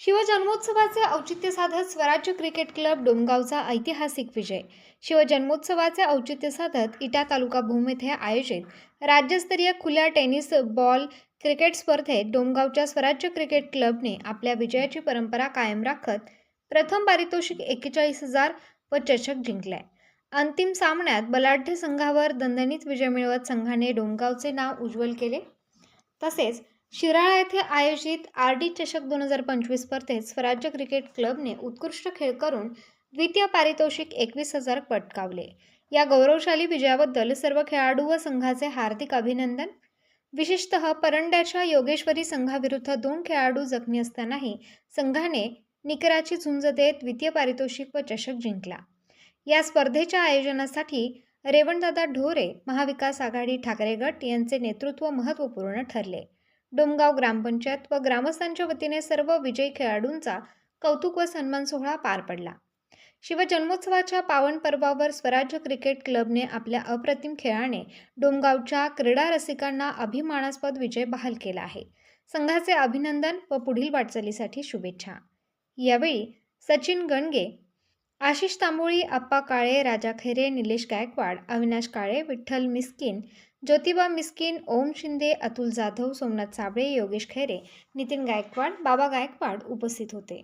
शिवजन्मोत्सवाचे औचित्य साधत स्वराज्य क्रिकेट क्लब डोमगावचा ऐतिहासिक विजय. शिवजन्मोत्सवाचे औचित्य साधत इटा तालुका भूम येथे आयोजित राज्यस्तरीय खुल्या टेनिस बॉल क्रिकेट स्पर्धेत डोमगावच्या स्वराज्य क्रिकेट क्लबने आपल्या विजयाची परंपरा कायम राखत प्रथम पारितोषिक एक्केचाळीस हजार व चषक जिंकलाय अंतिम सामन्यात बलाढ्य संघावर दणदणीत विजय मिळवत संघाने डोमगावचे नाव उज्ज्वल केले. तसेच शिराळा येथे आयोजित आर डी चषक दोन हजार पंचवीस स्पर्धेत स्वराज्य क्रिकेट क्लबने उत्कृष्ट खेळ करून द्वितीय पारितोषिक एकवीस हजार पटकावले. या गौरवशाली विजयाबद्दल सर्व खेळाडू व संघाचे हार्दिक अभिनंदन. विशेषतः परंड्याच्या योगेश्वरी संघाविरुद्ध दोन खेळाडू जखमी असतानाही संघाने निकराची झुंज देत द्वितीय पारितोषिक व चषक जिंकला. या स्पर्धेच्या आयोजनासाठी रेवणदादा ढोरे महाविकास आघाडी ठाकरे गट यांचे नेतृत्व महत्त्वपूर्ण ठरले. डोमगाव ग्रामपंचायत व ग्रामस्थांच्या वतीने सर्व विजयी खेळाडूंचा कौतुक व सन्मान सोहळा पार पडला. शिवजन्मोत्सवाच्या पावन पर्वावर स्वराज्य क्रिकेट क्लबने आपल्या अप्रतिम खेळाने डोमगावच्या क्रीडा रसिकांना अभिमानास्पद विजय बहाल केला आहे. संघाचे अभिनंदन व पुढील वाटचालीसाठी शुभेच्छा. यावेळी सचिन गणगे आशिष तांबोळी अप्पा काळे राजा खैरे निलेश गायकवाड अविनाश काळे विठ्ठल मिस्किन ज्योतिबा मिस्किन ओम शिंदे अतुल जाधव सोमनाथ साबळे योगेश खैरे नितीन गायकवाड बाबा गायकवाड उपस्थित होते.